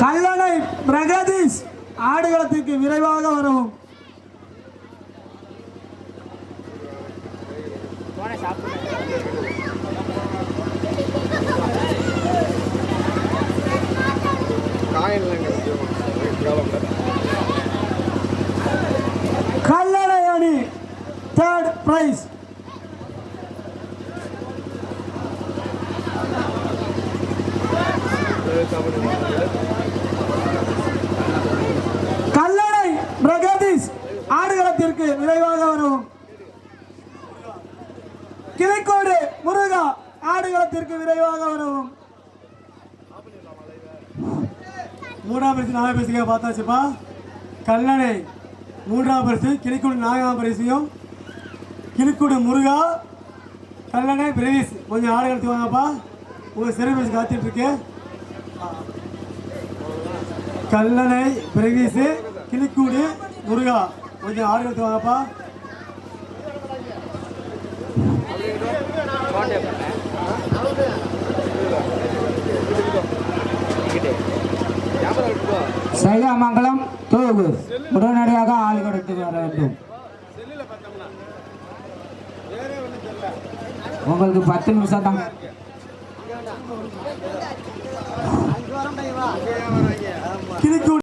கல்லணை பிரகதீஷ் ஆடுகளத்திற்கு விரைவாக வரவும். கல்லணை அணி தேர்ட் பிரைஸ் கல்லணை பிரகதீஷ் ஆடுகளத்திற்கு விரைவாக வரவும் கிளைக்கோடு முருகா ஆடுகளத்திற்கு விரைவாக வரவும் மூன்றாம் பரிசு நாலாம் பரிசுக்காக பார்த்தாச்சுப்பா. கல்லணை மூன்றாம் பரிசு கிளிக்குடு நான்காம் பரிசையும் கிளிக்குடு முருகா கல்லணை பிரதீஷ். கொஞ்சம் ஆடுகளத்துக்கு வாங்கப்பா. உங்க சிறை பரிசு காத்துட்டு இருக்கு கல்லணை பிரதீஷ் கிளிக்குடு முருகா. கொஞ்சம் ஆடுகளத்துக்கு வாங்கப்பா. சைதாமங்கலம் தோகு உடனடியாக ஆள் கொடுத்து வர வேண்டும். உங்களுக்கு பத்து நிமிஷம் தான். கிளிக்கூடு